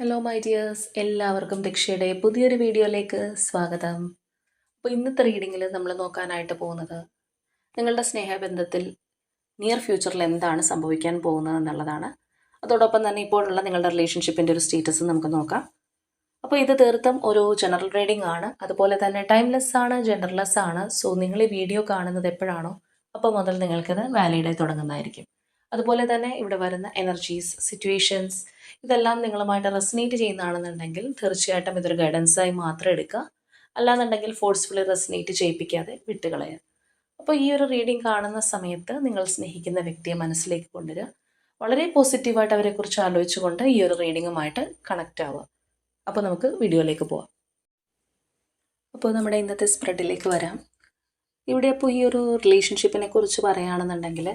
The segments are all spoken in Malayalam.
ഹലോ മൈ ഡിയേഴ്സ് എല്ലാവർക്കും ദക്ഷയുടെ പുതിയൊരു വീഡിയോയിലേക്ക് സ്വാഗതം. അപ്പോൾ ഇന്നത്തെ റീഡിങ്ങിൽ നമ്മൾ നോക്കാനായിട്ട് പോകുന്നത് നിങ്ങളുടെ സ്നേഹബന്ധത്തിൽ നിയർ ഫ്യൂച്ചറിൽ എന്താണ് സംഭവിക്കാൻ പോകുന്നത് എന്നുള്ളതാണ്. അതോടൊപ്പം തന്നെ ഇപ്പോഴുള്ള നിങ്ങളുടെ റിലേഷൻഷിപ്പിന്റെ ഒരു സ്റ്റേറ്റസ് നമുക്ക് നോക്കാം. അപ്പോൾ ഇത് തീർത്തും ഒരു ജനറൽ റീഡിംഗ് ആണ്. അതുപോലെ തന്നെ ടൈംലെസ് ആണ് ജെൻഡർലെസ് ആണ്. സോ നിങ്ങൾ ഈ വീഡിയോ കാണുന്നത് എപ്പോഴാണോ അപ്പോൾ മുതൽ നിങ്ങൾക്കത് വാലിഡായി തുടങ്ങുന്നതായിരിക്കും. അതുപോലെ തന്നെ ഇവിടെ വരുന്ന എനർജീസ് സിറ്റുവേഷൻസ് ഇതെല്ലാം നിങ്ങളുമായിട്ട് റെസിനേറ്റ് ചെയ്യുന്നതാണെന്നുണ്ടെങ്കിൽ തീർച്ചയായിട്ടും ഇതൊരു ഗൈഡൻസായി മാത്രം എടുക്കുക. അല്ലാന്നുണ്ടെങ്കിൽ ഫോഴ്സ്ഫുള്ളി റെസിനേറ്റ് ചെയ്യിപ്പിക്കാതെ വിട്ടുകളയുക. അപ്പോൾ ഈ ഒരു റീഡിംഗ് കാണുന്ന സമയത്ത് നിങ്ങൾ സ്നേഹിക്കുന്ന വ്യക്തിയെ മനസ്സിലേക്ക് കൊണ്ടുവരിക. വളരെ പോസിറ്റീവായിട്ട് അവരെക്കുറിച്ച് ആലോചിച്ചുകൊണ്ട് ഈ ഒരു റീഡിങ്ങുമായിട്ട് കണക്റ്റ് ആവുക. അപ്പോൾ നമുക്ക് വീഡിയോയിലേക്ക് പോവാം. അപ്പോൾ നമ്മുടെ ഇന്നത്തെ സ്പ്രെഡിലേക്ക് വരാം. ഇവിടെ അപ്പോൾ ഈ ഒരു റിലേഷൻഷിപ്പിനെ കുറിച്ച് പറയുകയാണെന്നുണ്ടെങ്കിൽ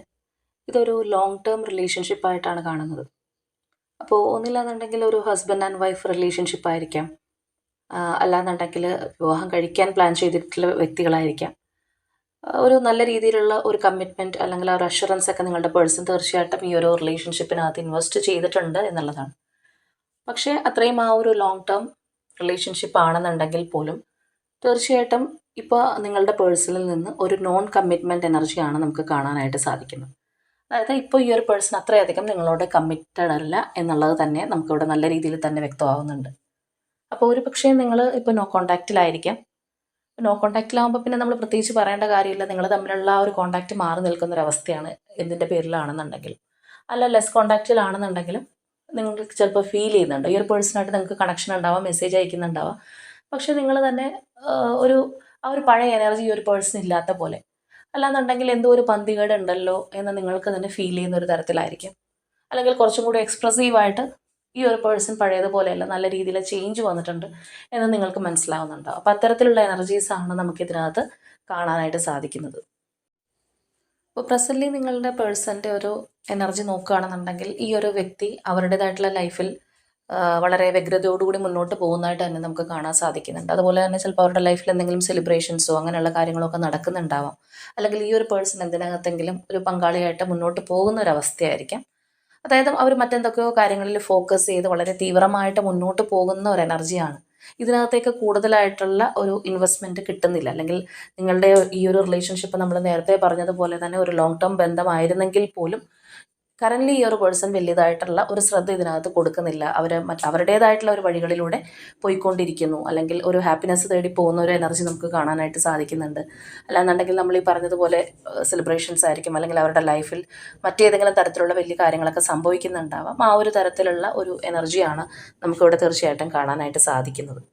ഇതൊരു ലോങ് ടേം റിലേഷൻഷിപ്പായിട്ടാണ് കാണുന്നത്. അപ്പോൾ ഒന്നില്ലാന്നുണ്ടെങ്കിൽ ഒരു ഹസ്ബൻഡ് ആൻഡ് വൈഫ് റിലേഷൻഷിപ്പ് ആയിരിക്കാം. അല്ലാന്നുണ്ടെങ്കിൽ വിവാഹം കഴിക്കാൻ പ്ലാൻ ചെയ്തിട്ടുള്ള വ്യക്തികളായിരിക്കാം. ഒരു നല്ല രീതിയിലുള്ള ഒരു കമ്മിറ്റ്മെന്റ് അല്ലെങ്കിൽ ആ ഒരു അഷുറൻസ് ഒക്കെ നിങ്ങളുടെ പേഴ്സൺ തീർച്ചയായിട്ടും ഈ ഒരു റിലേഷൻഷിപ്പിനകത്ത് ഇൻവെസ്റ്റ് ചെയ്തിട്ടുണ്ട് എന്നുള്ളതാണ്. പക്ഷേ അത്രയും ആ ഒരു ലോങ് ടേം റിലേഷൻഷിപ്പ് ആണെന്നുണ്ടെങ്കിൽ പോലും തീർച്ചയായിട്ടും ഇപ്പോൾ നിങ്ങളുടെ പേഴ്സണിൽ നിന്ന് ഒരു നോൺ കമ്മിറ്റ്മെന്റ് എനർജിയാണ് നമുക്ക് കാണാനായിട്ട് സാധിക്കുന്നത്. അതായത് ഇപ്പോൾ ഈ ഒരു പേഴ്സൺ അത്രയധികം നിങ്ങളോട് കമ്മിറ്റഡ് അല്ല എന്നുള്ളത് തന്നെ നമുക്കിവിടെ നല്ല രീതിയിൽ തന്നെ വ്യക്തമാവുന്നുണ്ട്. അപ്പോൾ ഒരു പക്ഷേ നിങ്ങൾ ഇപ്പോൾ നോ കോണ്ടാക്റ്റിലായിരിക്കാം നോ കോണ്ടാക്റ്റിലാകുമ്പോൾ പിന്നെ നമ്മൾ പ്രത്യേകിച്ച് പറയേണ്ട കാര്യമില്ല. നിങ്ങൾ തമ്മിലുള്ള ആ ഒരു കോണ്ടാക്റ്റ് മാറി നിൽക്കുന്ന ഒരു അവസ്ഥയാണ് എന്തിന്റെ പേരിലാണെന്നുണ്ടെങ്കിൽ. അല്ല ലെസ് കോണ്ടാക്റ്റിലാണെന്നുണ്ടെങ്കിലും നിങ്ങൾക്ക് ചിലപ്പോൾ ഫീൽ ചെയ്യുന്നുണ്ട്. ഈ ഒരു പേഴ്സണായിട്ട് നിങ്ങൾക്ക് കണക്ഷൻ ഉണ്ടാവാം മെസ്സേജ് അയക്കുന്നുണ്ടാവാം. പക്ഷേ നിങ്ങൾ തന്നെ ഒരു ആ ഒരു പഴയ എനർജി ഈ ഒരു പേഴ്സൺ ഇല്ലാത്ത പോലെ അല്ലാന്നുണ്ടെങ്കിൽ എന്തോ ഒരു പന്തികേട് ഉണ്ടല്ലോ എന്ന് നിങ്ങൾക്ക് തന്നെ ഫീൽ ചെയ്യുന്ന ഒരു തരത്തിലായിരിക്കും. അല്ലെങ്കിൽ കുറച്ചും കൂടി എക്സ്പ്രസീവായിട്ട് ഈ ഒരു പേഴ്സൺ പഴയതുപോലെയല്ല നല്ല രീതിയിൽ ചേഞ്ച് വന്നിട്ടുണ്ട് എന്ന് നിങ്ങൾക്ക് മനസ്സിലാവുന്നുണ്ടാവും അപ്പോൾ അത്തരത്തിലുള്ള എനർജീസാണ് ആണ് നമുക്ക് ഇതിനകത്ത് കാണാനായിട്ട് സാധിക്കുന്നത്. അപ്പോൾ പ്രസന്റ്ലി നിങ്ങളുടെ പേഴ്സന്റെ ഒരു എനർജി നോക്കുകയാണെന്നുണ്ടെങ്കിൽ ഈ ഒരു വ്യക്തി അവരുടേതായിട്ടുള്ള ലൈഫിൽ വളരെ വ്യഗ്രതയോടുകൂടി മുന്നോട്ട് പോകുന്നതായിട്ട് തന്നെ നമുക്ക് കാണാൻ സാധിക്കുന്നുണ്ട്. അതുപോലെ തന്നെ ചിലപ്പോൾ അവരുടെ ലൈഫിൽ എന്തെങ്കിലും സെലിബ്രേഷൻസോ അങ്ങനെയുള്ള കാര്യങ്ങളൊക്കെ നടക്കുന്നുണ്ടാവാം. അല്ലെങ്കിൽ ഈ ഒരു പേഴ്സൺ എന്തിനകത്തെങ്കിലും ഒരു പങ്കാളിയായിട്ട് മുന്നോട്ട് പോകുന്ന ഒരു അവസ്ഥയായിരിക്കാം അതായത് അവർ മറ്റെന്തൊക്കെയോ കാര്യങ്ങളിൽ ഫോക്കസ് ചെയ്ത് വളരെ തീവ്രമായിട്ട് മുന്നോട്ട് പോകുന്ന ഒരു എനർജിയാണ് ഇതിനകത്തേക്ക് കൂടുതലായിട്ടുള്ള ഒരു ഇൻവെസ്റ്റ്മെന്റ് കിട്ടുന്നില്ല. അല്ലെങ്കിൽ നിങ്ങളുടെ ഈ ഒരു റിലേഷൻഷിപ്പ് നമ്മൾ നേരത്തെ പറഞ്ഞതുപോലെ തന്നെ ഒരു ലോങ് ടേം ബന്ധമായിരുന്നെങ്കിൽ പോലും കറന്റ്ലി ഈ ഒരു പേഴ്സൺ വലിയതായിട്ടുള്ള ഒരു ശ്രദ്ധ ഇതിനകത്ത് കൊടുക്കുന്നില്ല. അവർ മറ്റ് അവരുടേതായിട്ടുള്ള ഒരു വഴികളിലൂടെ പോയിക്കൊണ്ടിരിക്കുന്നു. അല്ലെങ്കിൽ ഒരു ഹാപ്പിനെസ് തേടി പോകുന്ന ഒരു എനർജി നമുക്ക് കാണാനായിട്ട് സാധിക്കുന്നുണ്ട്. അല്ലാന്നുണ്ടെങ്കിൽ നമ്മൾ ഈ പറഞ്ഞതുപോലെ സെലിബ്രേഷൻസ് ആയിരിക്കും. അല്ലെങ്കിൽ അവരുടെ ലൈഫിൽ മറ്റേതെങ്കിലും തരത്തിലുള്ള വലിയ കാര്യങ്ങളൊക്കെ സംഭവിക്കുന്നുണ്ടാവാം. ആ ഒരു തരത്തിലുള്ള ഒരു എനർജിയാണ് നമുക്കിവിടെ തീർച്ചയായിട്ടും കാണാനായിട്ട് സാധിക്കുന്നത്.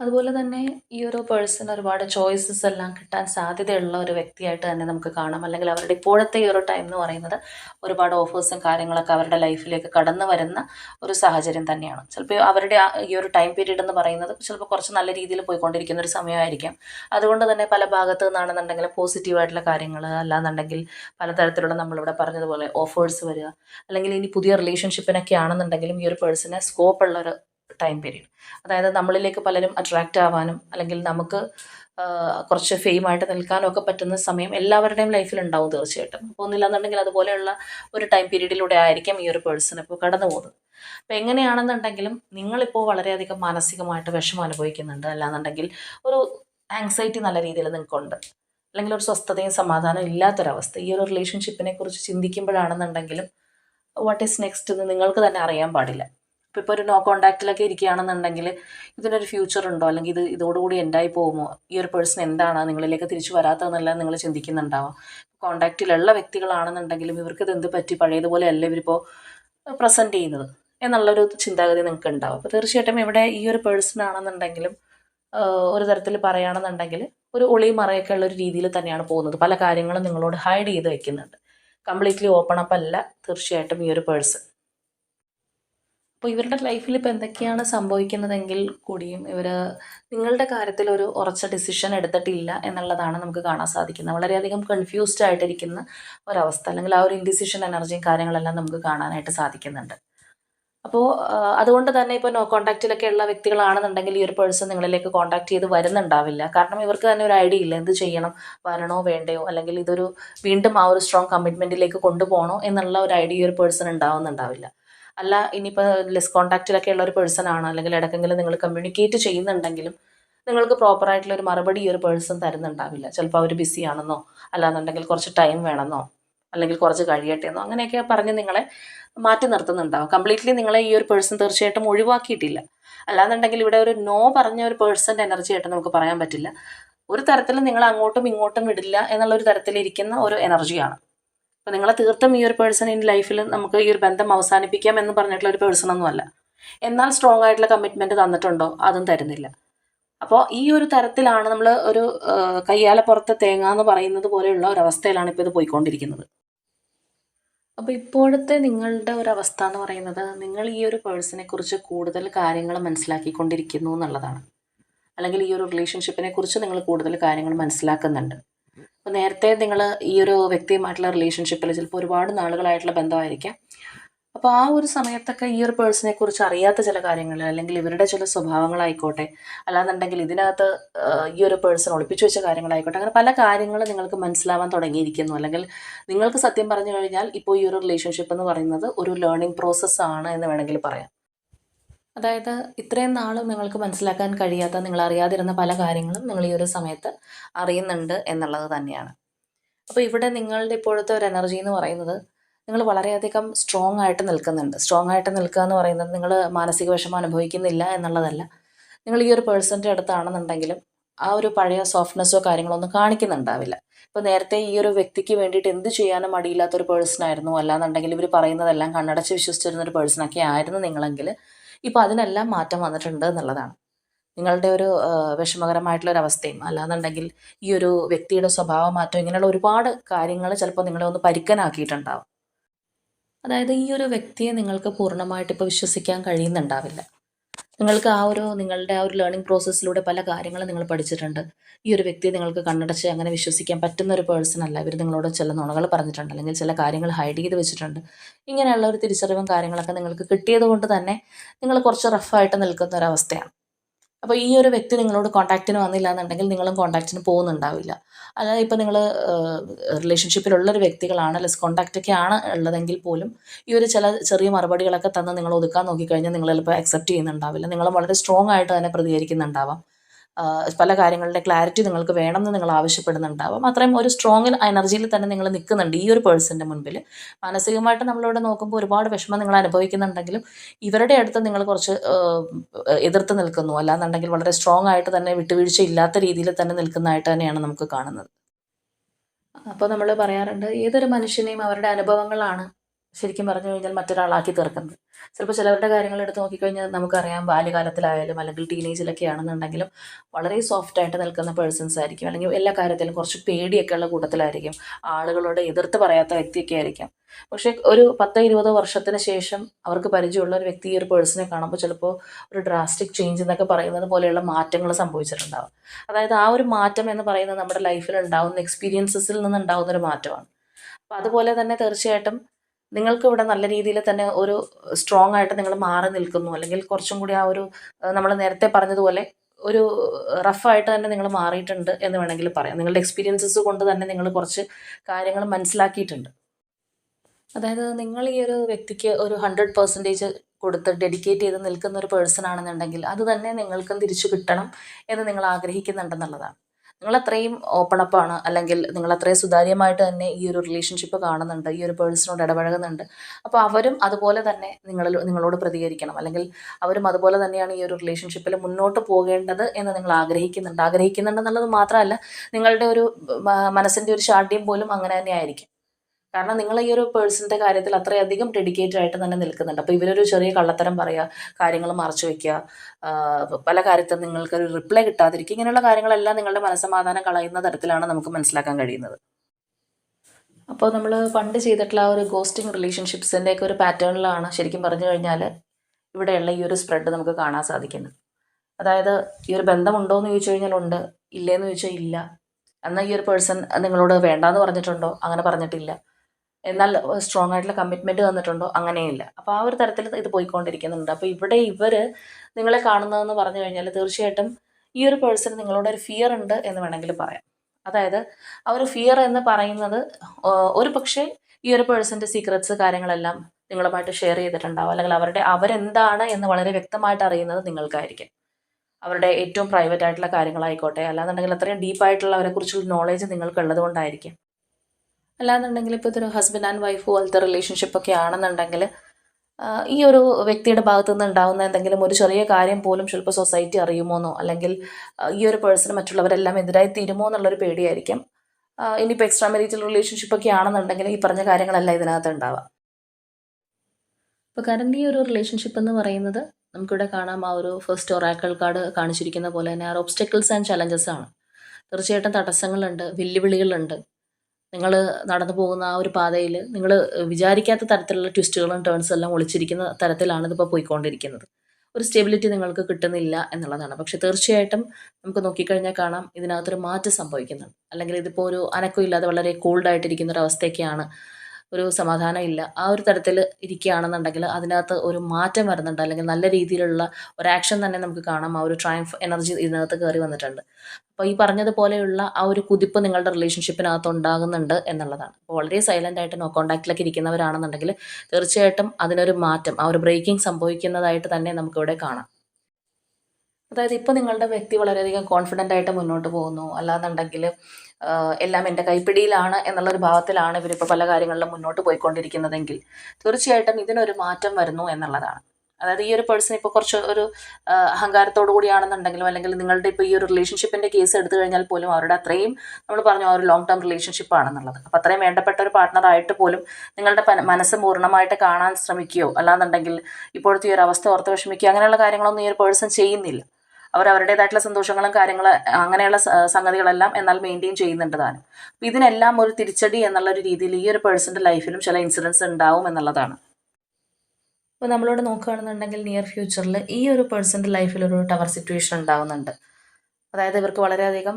അതുപോലെ തന്നെ ഈ ഒരു പേഴ്സൺ ഒരുപാട് ചോയ്സസ് എല്ലാം കിട്ടാൻ സാധ്യതയുള്ള ഒരു വ്യക്തിയായിട്ട് തന്നെ നമുക്ക് കാണാം. അല്ലെങ്കിൽ അവരുടെ ഇപ്പോഴത്തെ ഈ ഒരു ടൈം എന്ന് പറയുന്നത് ഒരുപാട് ഓഫേഴ്സും കാര്യങ്ങളൊക്കെ അവരുടെ ലൈഫിലേക്ക് കടന്നു വരുന്ന ഒരു സാഹചര്യം തന്നെയാണ്. ചിലപ്പോൾ അവരുടെ ഈ ഒരു ടൈം പീരീഡ് എന്ന് പറയുന്നത് ചിലപ്പോൾ കുറച്ച് നല്ല രീതിയിൽ പോയിക്കൊണ്ടിരിക്കുന്ന ഒരു സമയമായിരിക്കാം. അതുകൊണ്ട് തന്നെ പല ഭാഗത്തു നിന്നാണെന്നുണ്ടെങ്കിൽ പോസിറ്റീവായിട്ടുള്ള കാര്യങ്ങൾ അല്ലാന്നുണ്ടെങ്കിൽ പലതരത്തിലുള്ള നമ്മളിവിടെ പറഞ്ഞതുപോലെ ഓഫേഴ്സ് വരിക. അല്ലെങ്കിൽ ഇനി പുതിയ റിലേഷൻഷിപ്പിനൊക്കെ ആണെന്നുണ്ടെങ്കിലും ഈ ഒരു പേഴ്സണെ സ്കോപ്പ് ഉള്ള ഒരു ടൈം പീരീഡ് അതായത് നമ്മളിലേക്ക് പലരും അട്രാക്റ്റ് ആവാനും അല്ലെങ്കിൽ നമുക്ക് കുറച്ച് ഫെയിമായിട്ട് നിൽക്കാനും ഒക്കെ പറ്റുന്ന സമയം എല്ലാവരുടെയും ലൈഫിൽ ഉണ്ടാവും തീർച്ചയായിട്ടും. അപ്പോൾ ഒന്നില്ലാന്നുണ്ടെങ്കിൽ അതുപോലെയുള്ള ഒരു ടൈം പീരീഡിലൂടെ ആയിരിക്കും ഈ ഒരു പേഴ്സൺ ഇപ്പോൾ കടന്നു പോകുന്നത് അപ്പോൾ എങ്ങനെയാണെന്നുണ്ടെങ്കിലും നിങ്ങളിപ്പോൾ വളരെയധികം മാനസികമായിട്ട് വിഷമം അനുഭവിക്കുന്നുണ്ട്. അല്ലാന്നുണ്ടെങ്കിൽ ഒരു ആങ്സൈറ്റി നല്ല രീതിയിൽ നിങ്ങൾക്കുണ്ട്. അല്ലെങ്കിൽ ഒരു സ്വസ്ഥതയും സമാധാനവും ഇല്ലാത്തൊരവസ്ഥ. ഈ ഒരു റിലേഷൻഷിപ്പിനെ കുറിച്ച് ചിന്തിക്കുമ്പോഴാണെന്നുണ്ടെങ്കിലും വാട്ട് ഈസ് നെക്സ്റ്റ് എന്ന് നിങ്ങൾക്ക് തന്നെ അറിയാൻ പാടില്ല. ഇപ്പോൾ ഇപ്പോൾ ഒരു നോ കോണ്ടാക്റ്റിലൊക്കെ ഇരിക്കുകയാണെന്നുണ്ടെങ്കിൽ ഇതിനൊരു ഫ്യൂച്ചർ ഉണ്ടോ? അല്ലെങ്കിൽ ഇത് ഇതോടുകൂടി എൻഡായി പോകുമോ? ഈ ഒരു പേഴ്സൺ എന്താണ് നിങ്ങളിലേക്ക് തിരിച്ചു വരാത്തതെന്നല്ല നിങ്ങൾ ചിന്തിക്കുന്നുണ്ടാവാം. കോണ്ടാക്റ്റിലുള്ള വ്യക്തികളാണെന്നുണ്ടെങ്കിലും ഇവർക്ക് ഇത് എന്ത് പറ്റി? പഴയതുപോലെ അല്ല ഇവരിപ്പോൾ പ്രസന്റ് ചെയ്യുന്നത് എന്നുള്ളൊരു ചിന്താഗതി നിങ്ങൾക്ക് ഉണ്ടാവും അപ്പോൾ തീർച്ചയായിട്ടും ഇവിടെ ഈ ഒരു പേഴ്സൺ ആണെന്നുണ്ടെങ്കിലും ഒരു തരത്തിൽ പറയുകയാണെന്നുണ്ടെങ്കിൽ ഒരു ഒളി മറയൊക്കെ ഉള്ള ഒരു രീതിയിൽ തന്നെയാണ് പോകുന്നത്. പല കാര്യങ്ങളും നിങ്ങളോട് ഹൈഡ് ചെയ്ത് വെക്കുന്നുണ്ട്. കംപ്ലീറ്റ്ലി ഓപ്പൺ അപ്പ് അല്ല തീർച്ചയായിട്ടും ഈ ഒരു പേഴ്സൺ അപ്പോൾ ഇവരുടെ ലൈഫിൽ ഇപ്പോൾ എന്തൊക്കെയാണ് സംഭവിക്കുന്നതെങ്കിൽ കൂടിയും ഇവർ നിങ്ങളുടെ കാര്യത്തിൽ ഒരു ഉറച്ച ഡിസിഷൻ എടുത്തിട്ടില്ല എന്നുള്ളതാണ് നമുക്ക് കാണാൻ സാധിക്കുന്നത്. വളരെയധികം കൺഫ്യൂസ്ഡ് ആയിട്ടിരിക്കുന്ന ഒരവസ്ഥ അല്ലെങ്കിൽ ആ ഒരു ഇൻഡിസിഷൻ എനർജിയും കാര്യങ്ങളെല്ലാം നമുക്ക് കാണാനായിട്ട് സാധിക്കുന്നുണ്ട്. അപ്പോൾ അതുകൊണ്ട് തന്നെ ഇപ്പോൾ നോ കോണ്ടാക്റ്റിലൊക്കെ ഉള്ള വ്യക്തികളാണെന്നുണ്ടെങ്കിൽ ഈ ഒരു പേഴ്സൺ നിങ്ങളിലേക്ക് കോണ്ടാക്ട് ചെയ്ത് വരുന്നുണ്ടാവില്ല. കാരണം ഇവർക്ക് തന്നെ ഒരു ഐഡിയ ഇല്ല. എന്ത് ചെയ്യണം? വരണോ? വേണ്ടയോ? അല്ലെങ്കിൽ ഇതൊരു വീണ്ടും ആ ഒരു സ്ട്രോങ് കമ്മിറ്റ്മെന്റിലേക്ക് കൊണ്ടുപോകണോ? എന്നുള്ള ഒരു ഐഡിയ ഈ ഒരു പേഴ്സൺ ഉണ്ടാവുന്നുണ്ടാവില്ല. അല്ല ഇനിയിപ്പോൾ ലെസ് കോൺടാക്റ്റിലൊക്കെ ഉള്ള ഒരു പേഴ്സൺ ആണ്. അല്ലെങ്കിൽ ഇടയ്ക്കെങ്കിലും നിങ്ങൾ കമ്മ്യൂണിക്കേറ്റ് ചെയ്യുന്നുണ്ടെങ്കിലും നിങ്ങൾക്ക് പ്രോപ്പറായിട്ടുള്ള ഒരു മറുപടി ഈ ഒരു പേഴ്സൺ തരുന്നുണ്ടാവില്ല. ചിലപ്പോൾ അവർ ബിസി ആണെന്നോ അല്ലാന്നുണ്ടെങ്കിൽ കുറച്ച് ടൈം വേണമെന്നോ അല്ലെങ്കിൽ കുറച്ച് കഴിയട്ടെ എന്നോ അങ്ങനെയൊക്കെ പറഞ്ഞ് നിങ്ങളെ മാറ്റി നിർത്തുന്നുണ്ടാവും. കംപ്ലീറ്റ്ലി നിങ്ങളെ ഈ ഒരു പേഴ്സൺ തീർച്ചയായിട്ടും ഒഴിവാക്കിയിട്ടില്ല. അല്ലാന്നുണ്ടെങ്കിൽ ഇവിടെ ഒരു നോ പറഞ്ഞ ഒരു പേഴ്സന്റെ എനർജി ആയിട്ട് നമുക്ക് പറയാൻ പറ്റില്ല. ഒരു തരത്തിലും നിങ്ങൾ അങ്ങോട്ടും ഇങ്ങോട്ടും വിടില്ല എന്നുള്ള ഒരു തരത്തിലിരിക്കുന്ന ഒരു എനർജിയാണ് അപ്പോൾ നിങ്ങളെ തീർത്തും ഈ ഒരു പേഴ്സൺ ഇൻ ലൈഫിൽ നമുക്ക് ഈ ഒരു ബന്ധം അവസാനിപ്പിക്കാം എന്ന് പറഞ്ഞിട്ടുള്ള ഒരു പേഴ്സൺ ഒന്നുമല്ല എന്നാൽ സ്ട്രോങ് ആയിട്ടുള്ള കമ്മിറ്റ്മെന്റ് തന്നിട്ടുണ്ടോ? അതും തരുന്നില്ല. അപ്പോൾ ഈ ഒരു തരത്തിലാണ് നമ്മൾ ഒരു കയ്യാലപ്പുറത്തെ തേങ്ങ എന്ന് പറയുന്നത് പോലെയുള്ള ഒരവസ്ഥയിലാണ് ഇപ്പോൾ ഇത് പോയിക്കൊണ്ടിരിക്കുന്നത്. അപ്പോൾ ഇപ്പോഴത്തെ നിങ്ങളുടെ ഒരു അവസ്ഥ എന്ന് പറയുന്നത് നിങ്ങൾ ഈ ഒരു പേഴ്സണെ കുറിച്ച് കൂടുതൽ കാര്യങ്ങൾ മനസ്സിലാക്കിക്കൊണ്ടിരിക്കുന്നു എന്നുള്ളതാണ്. അല്ലെങ്കിൽ ഈ ഒരു റിലേഷൻഷിപ്പിനെ കുറിച്ച് നിങ്ങൾ കൂടുതൽ കാര്യങ്ങൾ മനസ്സിലാക്കുന്നുണ്ട്. അപ്പോൾ നേരത്തെ നിങ്ങൾ ഈ ഒരു വ്യക്തിയുമായിട്ടുള്ള റിലേഷൻഷിപ്പിൽ ചിലപ്പോൾ ഒരുപാട് നാളുകളായിട്ടുള്ള ബന്ധമായിരിക്കാം. അപ്പോൾ ആ ഒരു സമയത്തൊക്കെ ഈ ഒരു പേഴ്സണെ കുറിച്ച് അറിയാത്ത ചില കാര്യങ്ങൾ അല്ലെങ്കിൽ ഇവരുടെ ചില സ്വഭാവങ്ങളായിക്കോട്ടെ അല്ലാന്നുണ്ടെങ്കിൽ ഇതിനകത്ത് ഈ ഒരു പേഴ്സൺ ഒളിപ്പിച്ചു വെച്ച കാര്യങ്ങളായിക്കോട്ടെ അങ്ങനെ പല കാര്യങ്ങളും നിങ്ങൾക്ക് മനസ്സിലാവാൻ തുടങ്ങിയിരിക്കുന്നു. അല്ലെങ്കിൽ നിങ്ങൾക്ക് സത്യം പറഞ്ഞു കഴിഞ്ഞാൽ ഇപ്പോൾ ഈ ഒരു റിലേഷൻഷിപ്പ് എന്ന് പറയുന്നത് ഒരു ലേണിംഗ് പ്രോസസ്സാണ് എന്ന് വേണമെങ്കിൽ പറയാം. അതായത് ഇത്രയും നാളും നിങ്ങൾക്ക് മനസ്സിലാക്കാൻ കഴിയാത്ത നിങ്ങൾ അറിയാതിരുന്ന പല കാര്യങ്ങളും നിങ്ങൾ ഈ ഒരു സമയത്ത് അറിയുന്നുണ്ട് എന്നുള്ളത് തന്നെയാണ്. അപ്പോൾ ഇവിടെ നിങ്ങളുടെ ഇപ്പോഴത്തെ ഒരു എനർജി എന്ന് പറയുന്നത് നിങ്ങൾ വളരെയധികം സ്ട്രോങ് ആയിട്ട് നിൽക്കുന്നുണ്ട്. സ്ട്രോങ് ആയിട്ട് നിൽക്കുക എന്ന് പറയുന്നത് നിങ്ങൾ മാനസിക വിഷമം അനുഭവിക്കുന്നില്ല എന്നുള്ളതല്ല. നിങ്ങൾ ഈ ഒരു പേഴ്സന്റെ അടുത്താണെന്നുണ്ടെങ്കിലും ആ ഒരു പഴയ സോഫ്റ്റ്നെസ്സോ കാര്യങ്ങളോ ഒന്നും കാണിക്കുന്നുണ്ടാവില്ല. ഇപ്പോൾ നേരത്തെ ഈ ഒരു വ്യക്തിക്ക് വേണ്ടിയിട്ട് എന്ത് ചെയ്യാനും മടിയില്ലാത്തൊരു പേഴ്സൺ ആയിരുന്നു. അല്ലാന്നുണ്ടെങ്കിൽ ഇവർ പറയുന്നതെല്ലാം കണ്ണടച്ച് വിശ്വസിച്ചിരുന്ന ഒരു പേഴ്സണൊക്കെ ആയിരുന്നു നിങ്ങളെങ്കിൽ. ഇപ്പോൾ അതിനെല്ലാം മാറ്റം വന്നിട്ടുണ്ട് എന്നുള്ളതാണ്. നിങ്ങളുടെ ഒരു വിഷമകരമായിട്ടുള്ള ഒരു അവസ്ഥയും അല്ലാന്നുണ്ടെങ്കിൽ ഈ ഒരു വ്യക്തിയുടെ സ്വഭാവ മാറ്റം ഇങ്ങനെയുള്ള ഒരുപാട് കാര്യങ്ങൾ ചിലപ്പോൾ നിങ്ങളെ ഒന്ന് പരിക്കനാക്കിയിട്ടുണ്ടാവും. അതായത് ഈ ഒരു വ്യക്തിയെ നിങ്ങൾക്ക് പൂർണമായിട്ട് ഇപ്പോൾ വിശ്വസിക്കാൻ കഴിയുന്നുണ്ടാവില്ല. നിങ്ങൾക്ക് ആ ഒരു നിങ്ങളുടെ ആ ഒരു ലേണിംഗ് പ്രോസസ്സിലൂടെ പല കാര്യങ്ങളും നിങ്ങൾ പഠിച്ചിട്ടുണ്ട്. ഈ ഒരു വ്യക്തിയെ നിങ്ങൾക്ക് കണ്ണടച്ച് അങ്ങനെ വിശ്വസിക്കാൻ പറ്റുന്ന ഒരു പേഴ്സൺ അല്ല. ഇവർ നിങ്ങളോട് ചില നുണകൾ പറഞ്ഞിട്ടുണ്ട്. അല്ലെങ്കിൽ ചില കാര്യങ്ങൾ ഹൈഡ് ചെയ്ത് വെച്ചിട്ടുണ്ട്. ഇങ്ങനെയുള്ള ഒരു തിരിച്ചറിവും കാര്യങ്ങളൊക്കെ നിങ്ങൾക്ക് കിട്ടിയത് കൊണ്ട് തന്നെ നിങ്ങൾ കുറച്ച് റഫായിട്ട് നിൽക്കുന്ന ഒരു അവസ്ഥയാണ്. അപ്പോൾ ഈ ഒരു വ്യക്തി നിങ്ങളോട് കോൺടാക്റ്റിന് വന്നില്ല എന്നുണ്ടെങ്കിൽ നിങ്ങളും കോൺടാക്റ്റിന് പോകുന്നുണ്ടാവില്ല. അതായത് ഇപ്പോൾ നിങ്ങൾ റിലേഷൻഷിപ്പിലുള്ളൊരു വ്യക്തികളാണ് ലെസ് കോൺടാക്റ്റൊക്കെ ആണ് ഉള്ളതെങ്കിൽ പോലും ഈ ഒരു ചില ചെറിയ മറുപടികളൊക്കെ തന്ന് നിങ്ങൾ ഒതുക്കാൻ നോക്കിക്കഴിഞ്ഞാൽ നിങ്ങൾ ചിലപ്പോൾ അക്സെപ്റ്റ് ചെയ്യുന്നുണ്ടാവില്ല. നിങ്ങൾ വളരെ സ്ട്രോങ് ആയിട്ട് തന്നെ പ്രതികരിക്കുന്നുണ്ടാവാം. പല കാര്യങ്ങളുടെ ക്ലാരിറ്റി നിങ്ങൾക്ക് വേണമെന്ന് നിങ്ങൾ ആവശ്യപ്പെടുന്നുണ്ടാവും അത്രയും ഒരു സ്ട്രോങ് എനർജിയിൽ തന്നെ നിങ്ങൾ നിൽക്കുന്നുണ്ട് ഈ ഒരു പേഴ്സന്റെ മുൻപിൽ മാനസികമായിട്ട് നമ്മളിവിടെ നോക്കുമ്പോൾ ഒരുപാട് വിഷമം നിങ്ങൾ അനുഭവിക്കുന്നുണ്ടെങ്കിലും ഇവരുടെ അടുത്ത് നിങ്ങൾ കുറച്ച് എതിർത്ത് നിൽക്കുന്നു. അല്ലാന്നുണ്ടെങ്കിൽ വളരെ സ്ട്രോങ് ആയിട്ട് തന്നെ വിട്ടുവീഴ്ച ഇല്ലാത്ത രീതിയിൽ തന്നെ നിൽക്കുന്നതായിട്ട് തന്നെയാണ് നമുക്ക് കാണുന്നത്. അപ്പോൾ നമ്മൾ പറയാറുണ്ട് ഏതൊരു മനുഷ്യനെയും അവരുടെ അനുഭവങ്ങളാണ് ശരിക്കും പറഞ്ഞു കഴിഞ്ഞാൽ മറ്റൊരാളാക്കി തീർക്കുന്നത്. ചിലപ്പോൾ ചിലവരുടെ കാര്യങ്ങൾ എടുത്ത് നോക്കിക്കഴിഞ്ഞാൽ നമുക്കറിയാം ബാല്യകാലത്തിലായാലും അല്ലെങ്കിൽ ടീനേജിലൊക്കെ ആണെന്നുണ്ടെങ്കിലും വളരെ സോഫ്റ്റ് ആയിട്ട് നിൽക്കുന്ന പേഴ്സൺസ് ആയിരിക്കും. അല്ലെങ്കിൽ എല്ലാ കാര്യത്തിലും കുറച്ച് പേടിയൊക്കെ ഉള്ള കൂട്ടത്തിലായിരിക്കും. ആളുകളോട് എതിർത്ത് പറയാത്ത വ്യക്തിയൊക്കെ ആയിരിക്കാം പക്ഷേ ഒരു പത്തോ ഇരുപതോ വർഷത്തിന് ശേഷം അവർക്ക് പരിചയമുള്ള ഒരു വ്യക്തി ഈ ഒരു പേഴ്സണെ കാണുമ്പോൾ ചിലപ്പോൾ ഒരു ഡ്രാസ്റ്റിക് ചേഞ്ച് എന്നൊക്കെ പറയുന്നത് പോലെയുള്ള മാറ്റങ്ങൾ സംഭവിച്ചിട്ടുണ്ടാവും. അതായത് ആ ഒരു മാറ്റം എന്ന് പറയുന്നത് നമ്മുടെ ലൈഫിൽ ഉണ്ടാകുന്ന എക്സ്പീരിയൻസസിൽ നിന്ന് ഉണ്ടാകുന്ന ഒരു മാറ്റമാണ്. അപ്പോൾ അതുപോലെ തന്നെ തീർച്ചയായിട്ടും നിങ്ങൾക്ക് ഇവിടെ നല്ല രീതിയിൽ തന്നെ ഒരു സ്ട്രോങ് ആയിട്ട് നിങ്ങൾ മാറി നിൽക്കുന്നു. അല്ലെങ്കിൽ കുറച്ചും കൂടി ആ ഒരു നമ്മൾ നേരത്തെ പറഞ്ഞതുപോലെ ഒരു റഫായിട്ട് തന്നെ നിങ്ങൾ മാറിയിട്ടുണ്ട് എന്ന് വേണമെങ്കിൽ പറയാം. നിങ്ങളുടെ എക്സ്പീരിയൻസസ് കൊണ്ട് തന്നെ നിങ്ങൾ കുറച്ച് കാര്യങ്ങൾ മനസ്സിലാക്കിയിട്ടുണ്ട്. അതായത് നിങ്ങൾ ഈ ഒരു വ്യക്തിക്ക് ഒരു ഹൺഡ്രഡ് പെർസെന്റേജ് കൊടുത്ത് ഡെഡിക്കേറ്റ് ചെയ്ത് നിൽക്കുന്ന ഒരു പേഴ്സൺ ആണെന്നുണ്ടെങ്കിൽ അത് തന്നെ നിങ്ങൾക്കും തിരിച്ചു കിട്ടണം എന്ന് നിങ്ങൾ ആഗ്രഹിക്കുന്നുണ്ടെന്നുള്ളതാണ്. നിങ്ങൾ അത്രയും ഓപ്പൺ അപ്പാണ് അല്ലെങ്കിൽ നിങ്ങൾ അത്രയും സുതാര്യമായിട്ട് തന്നെ ഈ ഒരു റിലേഷൻഷിപ്പ് കാണുന്നുണ്ട് ഈ ഒരു പേഴ്സണോട് ഇടപഴകുന്നുണ്ട്. അപ്പോൾ അവരും അതുപോലെ തന്നെ നിങ്ങൾ നിങ്ങളോട് പ്രതികരിക്കണം. അല്ലെങ്കിൽ അവരും അതുപോലെ തന്നെയാണ് ഈ ഒരു റിലേഷൻഷിപ്പിൽ മുന്നോട്ട് പോകേണ്ടത് എന്ന് നിങ്ങൾ ആഗ്രഹിക്കുന്നുണ്ട്. ആഗ്രഹിക്കുന്നുണ്ടെന്നുള്ളത് മാത്രമല്ല നിങ്ങളുടെ ഒരു മനസ്സിന്റെ ഒരു ഷാഠ്യം പോലും അങ്ങനെ തന്നെ ആയിരിക്കും. കാരണം നിങ്ങൾ ഈ ഒരു പേഴ്സണിന്റെ കാര്യത്തിൽ അത്രയധികം ഡെഡിക്കേറ്റഡ് ആയിട്ട് തന്നെ നിൽക്കുന്നുണ്ട്. അപ്പോൾ ഇവരൊരു ചെറിയ കള്ളത്തരം പറയുക കാര്യങ്ങൾ മറച്ചു വയ്ക്കുക പല കാര്യത്തിലും നിങ്ങൾക്കൊരു റിപ്ലൈ കിട്ടാതിരിക്കുക ഇങ്ങനെയുള്ള കാര്യങ്ങളെല്ലാം നിങ്ങളുടെ മനസ്സമാധാനം കളയുന്ന തരത്തിലാണ് നമുക്ക് മനസ്സിലാക്കാൻ കഴിയുന്നത്. അപ്പോൾ നമ്മൾ പണ്ട് ചെയ്തിട്ടുള്ള ഒരു ഗോസ്റ്റിംഗ് റിലേഷൻഷിപ്സിന്റെ ഒക്കെ ഒരു പാറ്റേണിലാണ് ശരിക്കും പറഞ്ഞു കഴിഞ്ഞാൽ ഇവിടെയുള്ള ഈ ഒരു സ്പ്രെഡ് നമുക്ക് കാണാൻ സാധിക്കുന്നത്. അതായത് ഈ ഒരു ബന്ധമുണ്ടോ എന്ന് ചോദിച്ചു കഴിഞ്ഞാൽ ഉണ്ട് ഇല്ലേന്ന് ചോദിച്ചാൽ ഇല്ല. എന്നാൽ ഈ ഒരു പേഴ്സൺ നിങ്ങളോട് വേണ്ടാന്ന് പറഞ്ഞിട്ടുണ്ടോ? അങ്ങനെ പറഞ്ഞിട്ടില്ല. എന്നാൽ സ്ട്രോങ് ആയിട്ടുള്ള കമ്മിറ്റ്മെന്റ് തന്നിട്ടുണ്ടോ? അങ്ങനെയില്ല. അപ്പോൾ ആ ഒരു തരത്തിൽ ഇത് പോയിക്കൊണ്ടിരിക്കുന്നുണ്ട്. അപ്പോൾ ഇവിടെ ഇവർ നിങ്ങളെ കാണുന്നതെന്ന് പറഞ്ഞു കഴിഞ്ഞാൽ തീർച്ചയായിട്ടും ഈ ഒരു പേഴ്സൺ നിങ്ങളോട് ഒരു ഫിയർ ഉണ്ട് എന്ന് വേണമെങ്കിൽ പറയാം. അതായത് ആ ഒരു ഫിയർ എന്ന് പറയുന്നത് ഒരു പക്ഷേ ഈ ഒരു പേഴ്സന്റെ സീക്രറ്റ്സ് കാര്യങ്ങളെല്ലാം നിങ്ങളുമായിട്ട് ഷെയർ ചെയ്തിട്ടുണ്ടാവും. അല്ലെങ്കിൽ അവരുടെ അവരെന്താണ് എന്ന് വളരെ വ്യക്തമായിട്ട് അറിയുന്നത് നിങ്ങൾക്കായിരിക്കും. അവരുടെ ഏറ്റവും പ്രൈവറ്റ് ആയിട്ടുള്ള കാര്യങ്ങളായിക്കോട്ടെ അല്ലാന്നുണ്ടെങ്കിൽ അത്രയും ഡീപ്പായിട്ടുള്ള അവരെക്കുറിച്ചുള്ള നോളേജ് നിങ്ങൾക്കുള്ളത് കൊണ്ടായിരിക്കും. അല്ലാന്നുണ്ടെങ്കിൽ ഇപ്പോൾ ഇതൊരു ഹസ്ബൻഡ് ആൻഡ് വൈഫ് പോലത്തെ റിലേഷൻഷിപ്പ് ഒക്കെ ആണെന്നുണ്ടെങ്കിൽ ഈ ഒരു വ്യക്തിയുടെ ഭാഗത്തു നിന്ന് ഉണ്ടാകുന്ന എന്തെങ്കിലും ഒരു ചെറിയ കാര്യം പോലും ചിലപ്പോൾ സൊസൈറ്റി അറിയുമോന്നോ? അല്ലെങ്കിൽ ഈ ഒരു പേഴ്സൺ മറ്റുള്ളവരെല്ലാം എതിരായി തീരുമോ എന്നുള്ളൊരു പേടിയായിരിക്കും. ഇനിയിപ്പോൾ എക്സ്ട്രാ മെരിറ്റൽ റിലേഷൻഷിപ്പ് ഒക്കെ ആണെന്നുണ്ടെങ്കിൽ ഈ പറഞ്ഞ കാര്യങ്ങളല്ല ഇതിനകത്ത് ഉണ്ടാവുക ഇപ്പോൾ കറണ്ട് ഈ ഒരു റിലേഷൻഷിപ്പ് എന്ന് പറയുന്നത് നമുക്കിവിടെ കാണാം ആ ഒരു ഫസ്റ്റ് ഒറാക്കൽ കാർഡ് കാണിച്ചിരിക്കുന്ന പോലെ തന്നെ ആ ഒബ്സ്റ്റക്കിൾസ് ആൻഡ് ചലഞ്ചസ് ആണ്. തീർച്ചയായിട്ടും തടസ്സങ്ങളുണ്ട് വെല്ലുവിളികളുണ്ട്. നിങ്ങൾ നടന്നു പോകുന്ന ആ ഒരു പാതയിൽ നിങ്ങൾ വിചാരിക്കാത്ത തരത്തിലുള്ള ട്വിസ്റ്റുകളും ടേൺസും എല്ലാം ഒളിച്ചിരിക്കുന്ന തരത്തിലാണ് ഇതിപ്പോൾ പോയിക്കൊണ്ടിരിക്കുന്നത്. ഒരു സ്റ്റെബിലിറ്റി നിങ്ങൾക്ക് കിട്ടുന്നില്ല എന്നുള്ളതാണ്. പക്ഷെ തീർച്ചയായിട്ടും നമുക്ക് നോക്കിക്കഴിഞ്ഞാൽ കാണാം ഇതിനകത്തൊരു മാറ്റം സംഭവിക്കുന്നുണ്ട്. അല്ലെങ്കിൽ ഇതിപ്പോൾ ഒരു അനക്കമില്ലാതെ വളരെ കൂൾഡായിട്ടിരിക്കുന്ന ഒരു അവസ്ഥയൊക്കെയാണ് ഒരു സമാധാനം ഇല്ല. ആ ഒരു തരത്തിൽ ഇരിക്കുകയാണെന്നുണ്ടെങ്കിൽ അതിനകത്ത് ഒരു മാറ്റം വരുന്നുണ്ട്. അല്ലെങ്കിൽ നല്ല രീതിയിലുള്ള ഒരു ആക്ഷൻ തന്നെ നമുക്ക് കാണാം. ആ ഒരു ട്രയംഫ് എനർജി ഇതിനകത്ത് കയറി വന്നിട്ടുണ്ട്. അപ്പോൾ ഈ പറഞ്ഞതുപോലെയുള്ള ആ ഒരു കുതിപ്പ് നിങ്ങളുടെ റിലേഷൻഷിപ്പിനകത്ത് ഉണ്ടാകുന്നുണ്ട് എന്നുള്ളതാണ്. അപ്പോൾ വളരെ സൈലന്റ് ആയിട്ട് നോ കോൺടാക്റ്റിലൊക്കെ ഇരിക്കുന്നവരാണെന്നുണ്ടെങ്കിൽ തീർച്ചയായിട്ടും അതിനൊരു മാറ്റം ആ ഒരു ബ്രേക്കിംഗ് സംഭവിക്കുന്നതായിട്ട് തന്നെ നമുക്കിവിടെ കാണാം. അതായത് ഇപ്പോൾ നിങ്ങളുടെ വ്യക്തി വളരെയധികം കോൺഫിഡന്റ് ആയിട്ട് മുന്നോട്ട് പോകുന്നു. അല്ലാന്നുണ്ടെങ്കിൽ എല്ലാം എന്റെ കൈപ്പിടിയിലാണ് എന്നുള്ളൊരു ഭാവത്തിലാണ് ഇവരിപ്പോൾ പല കാര്യങ്ങളിലും മുന്നോട്ട് പോയിക്കൊണ്ടിരിക്കുന്നതെങ്കിൽ തീർച്ചയായിട്ടും ഇതിനൊരു മാറ്റം വരുന്നു എന്നുള്ളതാണ്. അതായത് ഈ ഒരു പേഴ്സൺ ഇപ്പോൾ കുറച്ച് ഒരു അഹങ്കാരത്തോടു കൂടിയാണെന്നുണ്ടെങ്കിലും അല്ലെങ്കിൽ നിങ്ങളുടെ ഇപ്പോൾ ഈ ഒരു റിലേഷൻഷിപ്പിന്റെ കേസ് എടുത്തു കഴിഞ്ഞാൽ പോലും അവരുടെ അത്രയും നമ്മൾ പറഞ്ഞു ഒരു ലോങ് ടേം റിലേഷൻഷിപ്പ് ആണെന്നുള്ളത്. അപ്പോൾ അത്രയും വേണ്ടപ്പെട്ട ഒരു പാർട്ട്ണറായിട്ട് പോലും നിങ്ങളുടെ മനസ്സ് പൂർണമായിട്ട് കാണാൻ ശ്രമിക്കുകയോ അല്ലാന്നുണ്ടെങ്കിൽ ഇപ്പോഴത്തെ ഈ ഒരു അവസ്ഥ ഓർത്ത് വിഷമിക്കുകയോ അങ്ങനെയുള്ള കാര്യങ്ങളൊന്നും ഈ ഒരു പേഴ്സൺ ചെയ്യുന്നില്ല. അവർ അവരുടേതായിട്ടുള്ള സന്തോഷങ്ങളും കാര്യങ്ങളും അങ്ങനെയുള്ള സംഗതികളെല്ലാം എന്നാൽ മെയിന്റെയിൻ ചെയ്യുന്നുണ്ട് താനും. അപ്പം ഇതിനെല്ലാം ഒരു തിരിച്ചടി എന്നുള്ള ഒരു രീതിയിൽ ഈ ഒരു പേഴ്സന്റെ ലൈഫിലും ചില ഇൻസിഡൻസ് ഉണ്ടാവും എന്നുള്ളതാണ്. അപ്പോൾ നമ്മളോട് നോക്കുകയാണെന്നുണ്ടെങ്കിൽ നിയർ ഫ്യൂച്ചറിൽ ഈ ഒരു പേഴ്സന്റെ ലൈഫിൽ ഒരു ടവർ സിറ്റുവേഷൻ ഉണ്ടാവുന്നുണ്ട്. അതായത് ഇവർക്ക് വളരെയധികം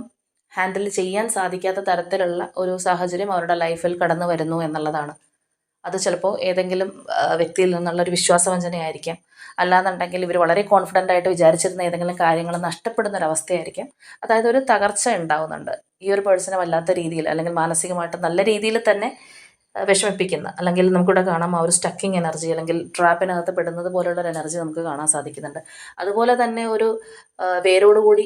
ഹാൻഡിൽ ചെയ്യാൻ സാധിക്കാത്ത തരത്തിലുള്ള ഒരു സാഹചര്യം അവരുടെ ലൈഫിൽ കടന്നു വരുന്നു എന്നുള്ളതാണ്. അത് ചിലപ്പോൾ ഏതെങ്കിലും വ്യക്തിയിൽ നിന്നുള്ള ഒരു വിശ്വാസവഞ്ചനയായിരിക്കാം. അല്ലാന്നുണ്ടെങ്കിൽ ഇവർ വളരെ കോൺഫിഡന്റ് ആയിട്ട് വിചാരിച്ചിരുന്ന ഏതെങ്കിലും കാര്യങ്ങൾ നഷ്ടപ്പെടുന്ന ഒരു അവസ്ഥയായിരിക്കാം അതായത് ഒരു തകർച്ച ഉണ്ടാവുന്നുണ്ട്. ഈ ഒരു പേഴ്സണെ വല്ലാത്ത രീതിയിൽ അല്ലെങ്കിൽ മാനസികമായിട്ട് നല്ല രീതിയിൽ തന്നെ വിഷമിപ്പിക്കുന്ന അല്ലെങ്കിൽ നമുക്കിവിടെ കാണാം ആ ഒരു സ്റ്റക്കിങ് എനർജി അല്ലെങ്കിൽ ട്രാപ്പിനകത്ത് പെടുന്നത് പോലുള്ള ഒരു എനർജി നമുക്ക് കാണാൻ സാധിക്കുന്നുണ്ട്. അതുപോലെ തന്നെ ഒരു വേരോടുകൂടി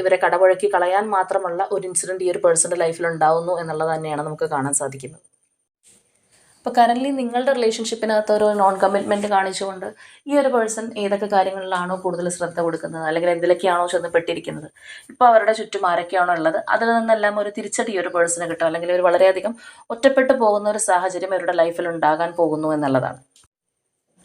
ഇവരെ കടപുഴക്കി കളയാൻ മാത്രമുള്ള ഒരു ഇൻസിഡന്റ് ഈ ഒരു പേഴ്സന്റെ ലൈഫിൽ ഉണ്ടാവുന്നു എന്നുള്ളത് തന്നെയാണ് നമുക്ക് കാണാൻ സാധിക്കുന്നത്. അപ്പോൾ കറന്റ്ലി നിങ്ങളുടെ റിലേഷൻഷിപ്പിനകത്ത് ഒരു നോൺ കമ്മിറ്റ്മെന്റ് കാണിച്ചുകൊണ്ട് ഈ ഒരു പേഴ്സൺ ഏതൊക്കെ കാര്യങ്ങളിലാണോ കൂടുതൽ ശ്രദ്ധ കൊടുക്കുന്നത്? അല്ലെങ്കിൽ എന്തിലൊക്കെയാണോ ചെന്നപ്പെട്ടിരിക്കുന്നത്? ഇപ്പോൾ അവരുടെ ചുറ്റും ആരൊക്കെയാണോ ഉള്ളത്? അതിൽ നിന്നെല്ലാം ഒരു തിരിച്ചടി ഒരു പേഴ്സണ് കിട്ടും. അല്ലെങ്കിൽ ഒരു വളരെയധികം ഒറ്റപ്പെട്ടു പോകുന്ന ഒരു സാഹചര്യം ഇവരുടെ ലൈഫിൽ ഉണ്ടാകാൻ പോകുന്നു എന്നുള്ളതാണ്.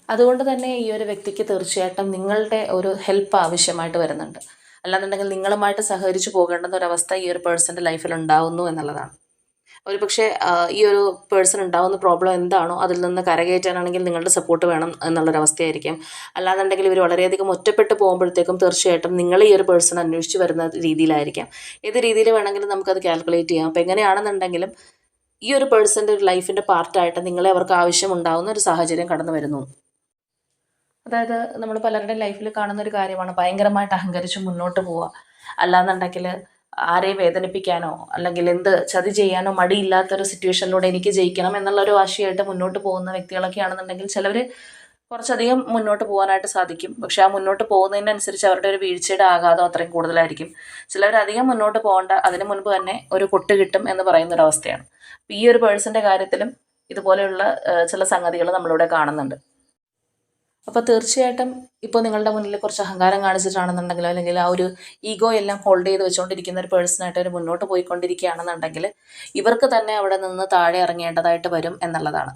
അതുകൊണ്ട് തന്നെ ഈ ഒരു വ്യക്തിക്ക് തീർച്ചയായിട്ടും നിങ്ങളുടെ ഒരു ഹെൽപ്പ് ആവശ്യമായിട്ട് വരുന്നുണ്ട്. അല്ലാന്നുണ്ടെങ്കിൽ നിങ്ങളുമായിട്ട് സഹകരിച്ചു പോകേണ്ടുന്ന ഒരവസ്ഥ ഈ ഒരു പേഴ്സന്റെ ലൈഫിൽ ഉണ്ടാവുന്നു എന്നുള്ളതാണ്. ഒരു പക്ഷേ ഈ ഒരു പേഴ്സൺ ഉണ്ടാകുന്ന പ്രോബ്ലം എന്താണോ അതിൽ നിന്ന് കരകയറ്റാനാണെങ്കിൽ നിങ്ങളുടെ സപ്പോർട്ട് വേണം എന്നുള്ളൊരവസ്ഥയായിരിക്കും. അല്ലാന്നുണ്ടെങ്കിൽ ഇവർ വളരെയധികം ഒറ്റപ്പെട്ട് പോകുമ്പോഴത്തേക്കും തീർച്ചയായിട്ടും നിങ്ങൾ ഈ ഒരു പേഴ്സൺ അന്വേഷിച്ച് വരുന്ന രീതിയിലായിരിക്കാം. ഏത് രീതിയിൽ വേണമെങ്കിലും നമുക്കത് കാൽക്കുലേറ്റ് ചെയ്യാം. അപ്പോൾ എങ്ങനെയാണെന്നുണ്ടെങ്കിലും ഈ ഒരു പേഴ്സന്റെ ഒരു ലൈഫിന്റെ പാർട്ടായിട്ട് നിങ്ങളെ അവർക്ക് ആവശ്യമുണ്ടാകുന്ന ഒരു സാഹചര്യം കടന്നു വരുന്നു. അതായത് നമ്മൾ പലരുടെയും ലൈഫിൽ കാണുന്ന ഒരു കാര്യമാണ് ഭയങ്കരമായിട്ട് അഹങ്കരിച്ച് മുന്നോട്ട് പോവുക. അല്ലാന്നുണ്ടെങ്കിൽ ആരെയും വേദനിപ്പിക്കാനോ അല്ലെങ്കിൽ എന്ത് ചതി ചെയ്യാനോ മടിയില്ലാത്തൊരു സിറ്റുവേഷനിലൂടെ എനിക്ക് ജയിക്കണം എന്നുള്ള ഒരു വാശിയായിട്ട് മുന്നോട്ട് പോകുന്ന വ്യക്തികളൊക്കെ ആണെന്നുണ്ടെങ്കിൽ ചിലവർ കുറച്ചധികം മുന്നോട്ട് പോകാനായിട്ട് സാധിക്കും. പക്ഷെ ആ മുന്നോട്ട് പോകുന്നതിനനുസരിച്ച് അവരുടെ ഒരു വീഴ്ചയുടെ ആഘാതം അത്രയും കൂടുതലായിരിക്കും. ചിലവർ അധികം മുന്നോട്ട് പോകേണ്ട അതിന് മുൻപ് തന്നെ ഒരു കൊട്ട് കിട്ടും എന്ന് പറയുന്ന ഒരു അവസ്ഥയാണ് ഈ ഒരു പേഴ്സന്റെ കാര്യത്തിലും ഇതുപോലെയുള്ള ചില സംഗതികൾ നമ്മളിവിടെ കാണുന്നുണ്ട്. അപ്പോൾ തീർച്ചയായിട്ടും ഇപ്പോൾ നിങ്ങളുടെ മുന്നിൽ കുറച്ച് അഹങ്കാരം കാണിച്ചിട്ടാണെന്നുണ്ടെങ്കിൽ അല്ലെങ്കിൽ ആ ഒരു ഈഗോ എല്ലാം ഹോൾഡ് ചെയ്ത് വെച്ചുകൊണ്ടിരിക്കുന്ന ഒരു പേഴ്സണായിട്ട് അവർ മുന്നോട്ട് പോയിക്കൊണ്ടിരിക്കുകയാണെന്നുണ്ടെങ്കിൽ ഇവർക്ക് തന്നെ അവിടെ നിന്ന് താഴെ ഇറങ്ങേണ്ടതായിട്ട് വരും എന്നുള്ളതാണ്.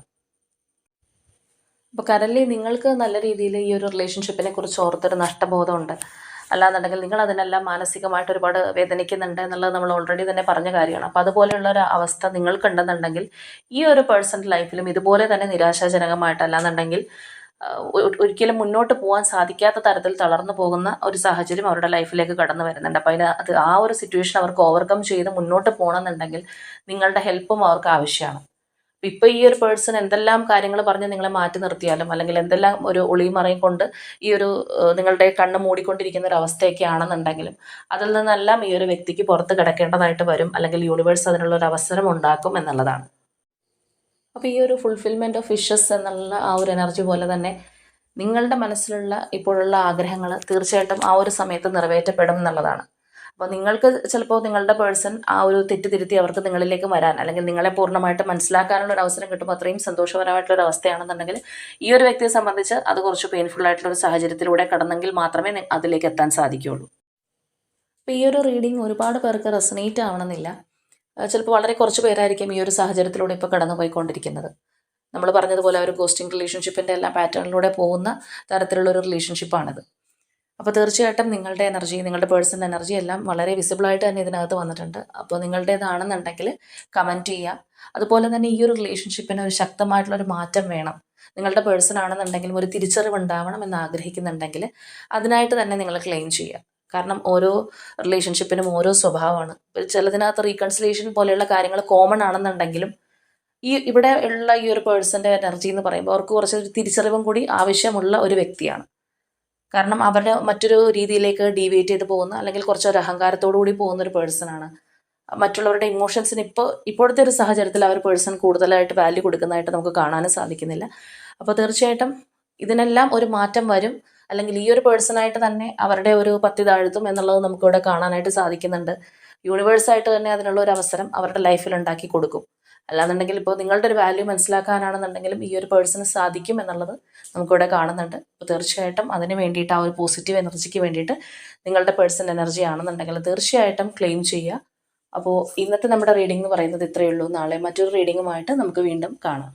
അപ്പോൾ കരലി നിങ്ങൾക്ക് നല്ല രീതിയിൽ ഈ ഒരു റിലേഷൻഷിപ്പിനെ കുറിച്ച് ഓർത്തൊരു നഷ്ടബോധമുണ്ട്. അല്ലാന്നുണ്ടെങ്കിൽ നിങ്ങൾ അതിനെല്ലാം മാനസികമായിട്ട് ഒരുപാട് വേദനിക്കുന്നുണ്ട് എന്നുള്ളത് നമ്മൾ ഓൾറെഡി തന്നെ പറഞ്ഞ കാര്യമാണ്. അപ്പോൾ അതുപോലെയുള്ള ഒരു അവസ്ഥ നിങ്ങൾക്കുണ്ടെന്നുണ്ടെങ്കിൽ ഈ ഒരു പേഴ്സൺ ലൈഫിലും ഇതുപോലെ തന്നെ നിരാശാജനകമായിട്ട് അല്ലാന്നുണ്ടെങ്കിൽ ഒരിക്കലും മുന്നോട്ട് പോകാൻ സാധിക്കാത്ത തരത്തിൽ തളർന്നു പോകുന്ന ഒരു സാഹചര്യം അവരുടെ ലൈഫിലേക്ക് കടന്നു വരുന്നുണ്ട്. അപ്പോൾ അതിന് അത് ആ ഒരു സിറ്റുവേഷൻ അവർക്ക് ഓവർകം ചെയ്ത് മുന്നോട്ട് പോകണമെന്നുണ്ടെങ്കിൽ നിങ്ങളുടെ ഹെൽപ്പും അവർക്ക് ആവശ്യമാണ്. ഇപ്പം ഈ ഒരു പേഴ്സൺ എന്തെല്ലാം കാര്യങ്ങൾ പറഞ്ഞ് നിങ്ങളെ മാറ്റി നിർത്തിയാലും അല്ലെങ്കിൽ എന്തെല്ലാം ഒരു ഒളിമറയും കൊണ്ട് ഈ ഒരു നിങ്ങളുടെ കണ്ണ് മൂടിക്കൊണ്ടിരിക്കുന്ന ഒരു അവസ്ഥയൊക്കെ ആണെന്നുണ്ടെങ്കിലും അതിൽ നിന്നെല്ലാം ഈ ഒരു വ്യക്തിക്ക് പുറത്ത് കിടക്കേണ്ടതായിട്ട് വരും. അല്ലെങ്കിൽ യൂണിവേഴ്സ് അതിനുള്ള ഒരു അവസരം ഉണ്ടാക്കും എന്നുള്ളതാണ്. അപ്പോൾ ഈ ഒരു ഫുൾഫിൽമെന്റ് ഓഫ് വിഷസ് എന്നുള്ള ആ ഒരു എനർജി പോലെ തന്നെ നിങ്ങളുടെ മനസ്സിലുള്ള ഇപ്പോഴുള്ള ആഗ്രഹങ്ങൾ തീർച്ചയായിട്ടും ആ ഒരു സമയത്ത് നിറവേറ്റപ്പെടും എന്നുള്ളതാണ്. അപ്പോൾ നിങ്ങൾക്ക് ചിലപ്പോൾ നിങ്ങളുടെ പേഴ്സൺ ആ ഒരു തെറ്റ് തിരുത്തി അവർക്ക് നിങ്ങളിലേക്ക് വരാൻ അല്ലെങ്കിൽ നിങ്ങളെ പൂർണമായിട്ട് മനസ്സിലാക്കാനുള്ള ഒരു അവസരം കിട്ടുമ്പോൾ അത്രയും സന്തോഷപരമായിട്ടുള്ള ഒരു അവസ്ഥയാണെന്നുണ്ടെങ്കിൽ ഈ ഒരു വ്യക്തിയെ സംബന്ധിച്ച് അത് കുറച്ച് പെയിൻഫുൾ ആയിട്ടുള്ള ഒരു സാഹചര്യത്തിലൂടെ കടന്നെങ്കിൽ മാത്രമേ അതിലേക്ക് എത്താൻ സാധിക്കുകയുള്ളൂ. അപ്പോൾ ഈ ഒരു റീഡിംഗ് ഒരുപാട് പേർക്ക് റെസനേറ്റ് ആവണമെന്നില്ല. ചിലപ്പോൾ വളരെ കുറച്ച് പേരായിരിക്കും ഈ ഒരു സാഹചര്യത്തിലൂടെ ഇപ്പോൾ കടന്നു പോയിക്കൊണ്ടിരിക്കുന്നത് നമ്മൾ പറഞ്ഞതുപോലെ ഒരു ഗോസ്റ്റിംഗ് റിലേഷൻഷിപ്പിന്റെ എല്ലാ പാറ്റേണിലൂടെ പോകുന്ന തരത്തിലുള്ള ഒരു റിലേഷൻഷിപ്പാണിത് അപ്പോൾ തീർച്ചയായിട്ടും നിങ്ങളുടെ എനർജി നിങ്ങളുടെ പേഴ്സണൽ എനർജി എല്ലാം വളരെ വിസിബിളായിട്ട് തന്നെ ഇതിനകത്ത് വന്നിട്ടുണ്ട്. അപ്പോൾ നിങ്ങളുടേതാണെന്നുണ്ടെങ്കിൽ കമന്റ് ചെയ്യുക. അതുപോലെ തന്നെ ഈ ഒരു റിലേഷൻഷിപ്പിന് ഒരു ശക്തമായിട്ടുള്ള ഒരു മാറ്റം വേണം. നിങ്ങളുടെ പേഴ്സൺ ആണെന്നുണ്ടെങ്കിലും ഒരു തിരിച്ചറിവ് ഉണ്ടാവണം എന്ന് ആഗ്രഹിക്കുന്നുണ്ടെങ്കിൽ അതിനായിട്ട് തന്നെ നിങ്ങൾ ക്ലെയിം ചെയ്യുക. കാരണം ഓരോ റിലേഷൻഷിപ്പിനും ഓരോ സ്വഭാവമാണ്. ചിലതിനകത്ത് റീകൺസിലേഷൻ പോലെയുള്ള കാര്യങ്ങൾ കോമൺ ആണെന്നുണ്ടെങ്കിലും ഈ ഇവിടെ ഉള്ള ഈ ഒരു പേഴ്സന്റെ എനർജി എന്ന് പറയുമ്പോൾ അവർക്ക് കുറച്ച് തിരിച്ചറിവും കൂടി ആവശ്യമുള്ള ഒരു വ്യക്തിയാണ്. കാരണം അവരുടെ മറ്റൊരു രീതിയിലേക്ക് ഡീവിയേറ്റ് ചെയ്ത് പോകുന്ന അല്ലെങ്കിൽ കുറച്ച് ഒരു അഹങ്കാരത്തോടു കൂടി പോകുന്ന ഒരു പേഴ്സണാണ് മറ്റുള്ളവരുടെ ഇമോഷൻസിന് ഇപ്പോൾ ഇപ്പോഴത്തെ ഒരു സാഹചര്യത്തിൽ ആ ഒരു പേഴ്സൺ കൂടുതലായിട്ട് വാല്യൂ കൊടുക്കുന്നതായിട്ട് നമുക്ക് കാണാനും സാധിക്കുന്നില്ല. അപ്പോൾ തീർച്ചയായിട്ടും ഇതിനെല്ലാം ഒരു മാറ്റം വരും. അല്ലെങ്കിൽ ഈ ഒരു പേഴ്സണായിട്ട് തന്നെ അവരുടെ ഒരു പത്തി താഴ്ത്തും എന്നുള്ളത് നമുക്കിവിടെ കാണാനായിട്ട് സാധിക്കുന്നുണ്ട്. യൂണിവേഴ്സായിട്ട് തന്നെ അതിനുള്ള ഒരു അവസരം അവരുടെ ലൈഫിൽ ഉണ്ടാക്കി കൊടുക്കും. അല്ലാന്നുണ്ടെങ്കിൽ ഇപ്പോൾ നിങ്ങളുടെ ഒരു വാല്യൂ മനസ്സിലാക്കാനാണെന്നുണ്ടെങ്കിലും ഈ ഒരു പേഴ്സണ് സാധിക്കും എന്നുള്ളത് നമുക്കിവിടെ കാണുന്നുണ്ട്. അപ്പോൾ തീർച്ചയായിട്ടും അതിന് വേണ്ടിയിട്ട് ആ ഒരു പോസിറ്റീവ് എനർജിക്ക് വേണ്ടിയിട്ട് നിങ്ങളുടെ പേഴ്സൺ എനർജി ആണെന്നുണ്ടെങ്കിൽ തീർച്ചയായിട്ടും ക്ലെയിം ചെയ്യുക. അപ്പോൾ ഇന്നത്തെ നമ്മുടെ റീഡിംഗ് എന്ന് പറയുന്നത് ഇത്രയേ ഉള്ളൂ. നാളെ മറ്റൊരു റീഡിങ്ങുമായിട്ട് നമുക്ക് വീണ്ടും കാണാം.